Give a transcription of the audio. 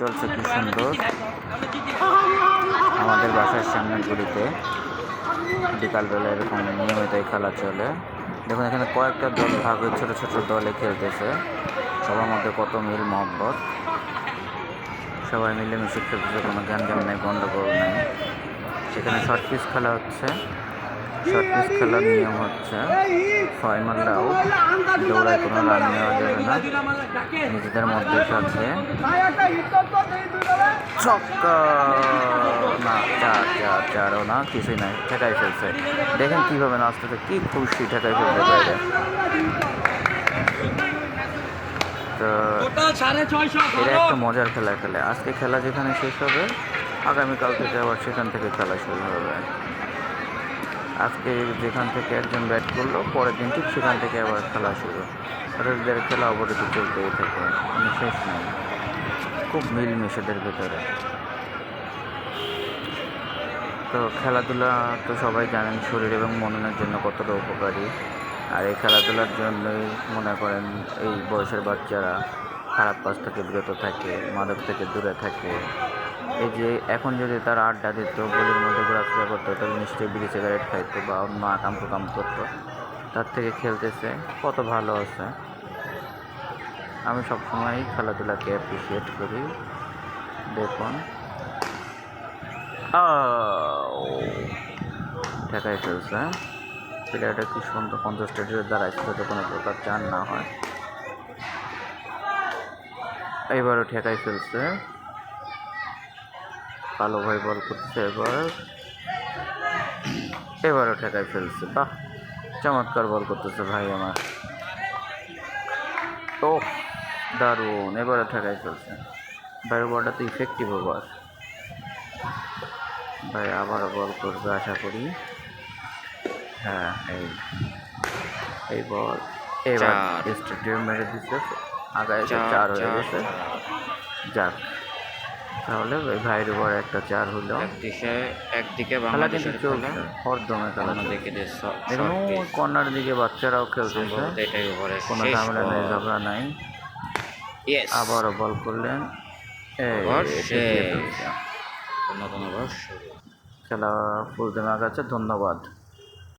চলছে কি সুন্দর আমাদের বাসার সামনের গলিতে বিকালবেলা এরকম নিয়মিত খেলা চলে। দেখুন, এখানে কয়েকটা দল ভাগ হয়ে ছোটো ছোটো দলে খেলতেছে। সবার মধ্যে কত মিল মহব্বত। সবাই মিলেমিশে খেলতেছে, কোনো গ্যাঞ্জাম নেই, গন্ডগোল নেই। সেখানে শর্ট পিচ খেলা হচ্ছে। শর্ট খেলার নিয়ম হচ্ছে ছয় মারলে আউট দৌড়ায় কোনো রান নেওয়া যাবে না। নিজেদের মধ্যে খেলছে ছক্কা! না চার চার চারও না কিছুই নাই ঠেকাই ফেলছে। দেখেন কীভাবে নাচতেছে কী খুশি ঠেকাই ফেলছে বাইরে। তো এটা একটা মজার খেলা খেলে। আজকে খেলা যেখানে শেষ হবে আগামীকাল থেকে আবার সেখান থেকে খেলা শুরু হবে। আজকে যেখান থেকে একজন ব্যাট করল, পরের দিন ঠিক সেখান থেকে আবার খেলা শুরু। ওদের খেলা অবরত চলতেই থাকে। কোনো শেষ নেই। খুব মিলমিশেদের ভেতরে। তো খেলাধুলা তো সবাই জানেন, শরীর এবং মননের জন্য কতটা উপকারী। আর এই খেলাধুলার জন্যই মনে করেন এই বয়সের বাচ্চারা খারাপ কাজ থেকে বিরত থাকে, মাদক থেকে দূরে থাকে। এই যে এখন যদি তারা আড্ডা দিত, গলির মধ্যে ঘোরাফেরা করতো, তাহলে নিশ্চয়ই বিড়ি সিগারেট খাইতো বা অন্য আকাম প্রকাম করতো। তার থেকে খেলতেছে, কত ভালো আছে। আমি সবসময় খেলাধুলাকে অ্যাপ্রিসিয়েট করি। দেখুন! ঠেকাই ফেলছে। প্লেয়ারটা কি সুন্দর পঞ্চাশ স্টেটের দাঁড়াইছে যাতে কোনো প্রকার চান না হয়। এবারও ঠেকাই ফেলছে। কালো ভাই বল করছে এবার। এবারও ঠেকাই ফেলছে বাহ। চমৎকার বল করতেছে ভাই আমার। ও দারুণ এবারে ঠেকাই ফেলছে। ভাইয়ের বলটা তো ইফেক্টিভ ওভার ভাই আবারও বল করবে আশা করি। হ্যাঁ এই এই বল। এবার স্টেডিয়াম মেরে দিচ্ছে আগায় চার হয়ে গেছে। যাক। তাহলে ওই ভাইয়ের উপর একটা চার হলো। একদিকে একদিকে খেলা কিন্তু চলছে হরদমে খেলা pitch। কর্নার দিকে বাচ্চারাও খেলতেছে। এটাই ওভারের কোনো ঝামেলা নেই। ঝগড়া নাই। আবারও বল করলেন। খেলা ফুলতে আগাচ্ছে ধন্যবাদ।